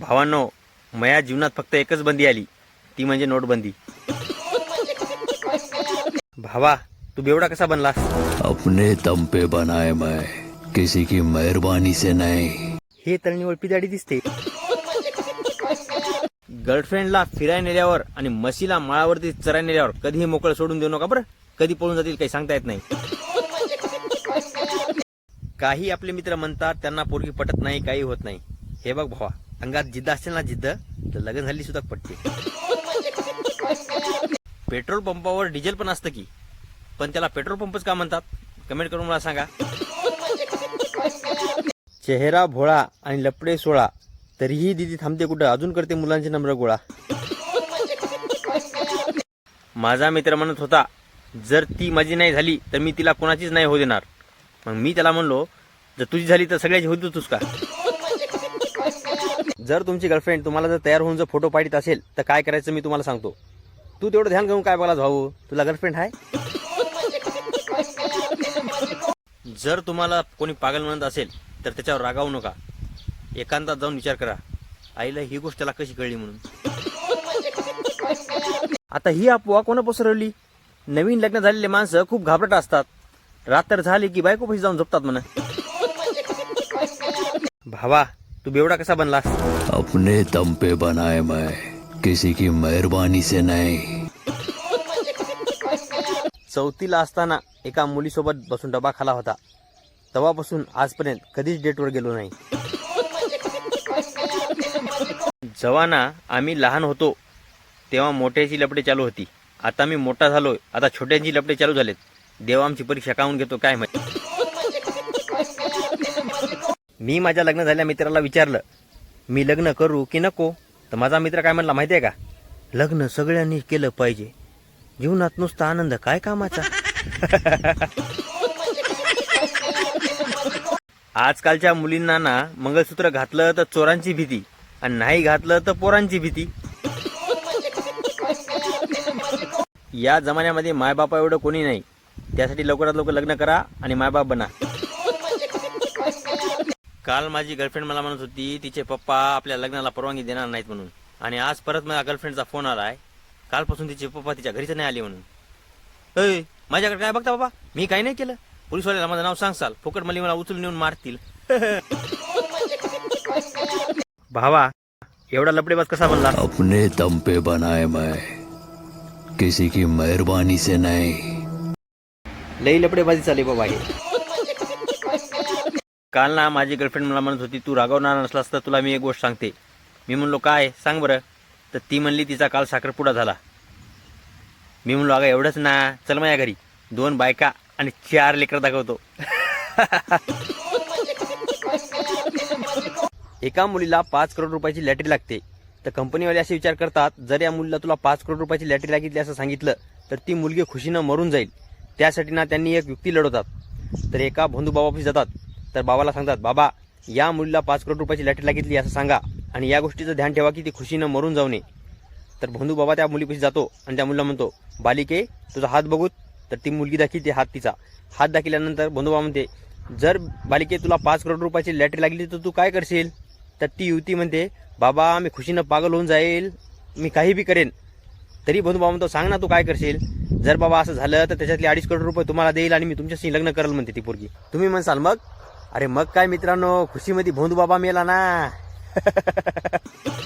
भावांनो मया जीवनात फक्त एकच बंदी आली. ती म्हणजे नोटबंदी. भावा तू बेवडा कसा बनलास? अपने दम पे बनाए मैं किसी की मेहरबानी से नहीं। हे तळणी ओळपी दाढी दिसते. गर्लफ्रेंडला फिरायला नेल्यावर आणि म्हशीला माळावरती चरायला नेल्यावर कधीही मोकळं सोडून देऊ नका बरं? कधी पळून जातील काही सांगता येत नाही. काही आपले मित्र म्हणतात त्यांना पोरगी पटत नाही काही होत नाही. हे बघ भावा. अंगात जिद्द असेल ना जिद्द तर लग्न झाली सुद्धा पटते. पेट्रोल पंपावर डिझेल पण असतं की पण त्याला पेट्रोल पंपच का म्हणतात? कमेंट करून मला सांगा. चेहरा भोळा आणि लपडे सोळा तरीही दिदी थांबते कुठं? अजून करते मुलांचे नम्र गोळा. माझा मित्र म्हणत होता जर ती माझी नाही झाली तर मी तिला कोणाचीच नाही होऊ देणार. मग मी त्याला म्हणलो जर तुझी झाली तर सगळ्याची होती तूच का? जर तुमची गर्लफ्रेंड तुम्हाला जर तयार होऊन जर फोटो पाठीत असेल तर काय करायचं मी तुम्हाला सांगतो. तू तेवढं ध्यान घेऊन काय बघा भाऊ? तुला गर्लफ्रेंड आहे जर तुम्हाला कोणी पागल म्हणत असेल तर त्याच्यावर रागावू नका. एकांतात जाऊन विचार करा. आईला ही गोष्ट त्याला कशी कळली म्हणून? आता ही अफवा कोणा पसरवली नवीन लग्न झालेले माणसं खूप घाबरट असतात. रात्र झाली की बायको पैसे जाऊन झोपतात म्हणा. भावा तू बेवडा कसा बनलास? अपने दम पे बनाए मैं किसी की मेहरबानी से नहीं। चौथीला असताना एका मुलीसोबत बसून डबा खाला होता. तेव्हापासून आजपर्यंत कधीच डेटवर गेलो नाही. जवाना आम्ही लहान होतो तेव्हा मोठ्याची लपडे चालू होती. आता मी मोठा झालोय आता छोट्यांची लपडे चालू झालेत. देव आमची परीक्षा काढून घेतो काय माहिती? मी माझ्या लग्न झालेल्या मित्राला विचारलं मी लग्न करू की नको? तर माझा मित्र काय म्हणला माहितीये का? लग्न सगळ्यांनी केलं पाहिजे. जीवनात नुसता आनंद काय कामाचा? आजकालच्या मुलींना ना मंगळसूत्र घातलं तर चोरांची भीती आणि नाही घातलं तर पोरांची भीती. या जमान्यामध्ये मायबापा एवढं कोणी नाही. त्यासाठी लवकरात लवकर लग्न करा आणि मायबाप बना. काल माझी गर्लफ्रेंड मला म्हणत होती तिचे पप्पा आपल्या लग्नाला परवानगी देणार नाहीत म्हणून. आणि आज परत माझ्या गर्लफ्रेंडचा फोन आलाय. कालपासून तिचे पप्पा तिच्या घरीच नाही आले म्हणून. अय माझ्याकडे काय बघता बाबा? मी काही नाही केलं. पोलीसवाल्याला माझं नाव सांगसाल. फुकट मला मला उचलून नेऊन मारतील. भावा एवढा लपडेबाज कसा बनला? अपने दम पे बनाए मैं। किसी की मेहरबानी से नहीं। लई लपडेबाजी चालली बाबा हे. काल ना माझी गर्लफ्रेंड मला म्हणत होती तू रागवणार नसलास तर तुला मी एक गोष्ट सांगते. मी म्हणलो काय? सांग बरं. तर ती म्हणली तिचा काल साखरपुडा झाला. मी म्हणलो अगं एवढंच ना. चल माझ्या घरी. दोन बायका आणि चार लेकर दाखवतो. एका मुलीला पाच करोड रुपयाची लॅटरी लागते. तर कंपनीवाले असे विचार करतात जर या मुलीला तुला पाच करोड रुपयाची लॅटरी लागितली असं सांगितलं तर ती मुलगी खुशीनं मरून जाईल. त्यासाठी ना त्यांनी एक युक्ती लढवतात. तर एका बंधू जातात. तर बाबाला सांगतात बाबा या मुलीला पाच करोड रुपयाची लॅटरी लागितली असं सांगा. आणि या गोष्टीचं ध्यान ठेवा की ती खुशीनं मरून जाऊ नये. तर बंधू बाबा त्या मुलीपाशी जातो आणि त्या मुलीला म्हणतो बालिके तुझा हात बघूत. तर ती मुलगी दाखवते हात तिचा. हात दाखिल्यानंतर बंधू बाबा म्हणते जर बालिके तुला पाच करोड रुपयाची लॅटरी लागली तर तू काय करशील? तर ती युवती म्हणते बाबा मी खुशीनं पागल होऊन जाईल. मी काही बी करेन. तरी बंधू बाबा म्हणतो सांग ना तू काय करशील? जर बाबा असं झालं तर त्याच्यातले अडीच करोड रुपये तुम्हाला देईल आणि मी तुमच्याशी लग्न करेल म्हणते ती पोरगी. तुम्ही म्हणसाल मग अरे मग काय मित्रांनो खुशीमध्ये भोंदू बाबा मेला ना.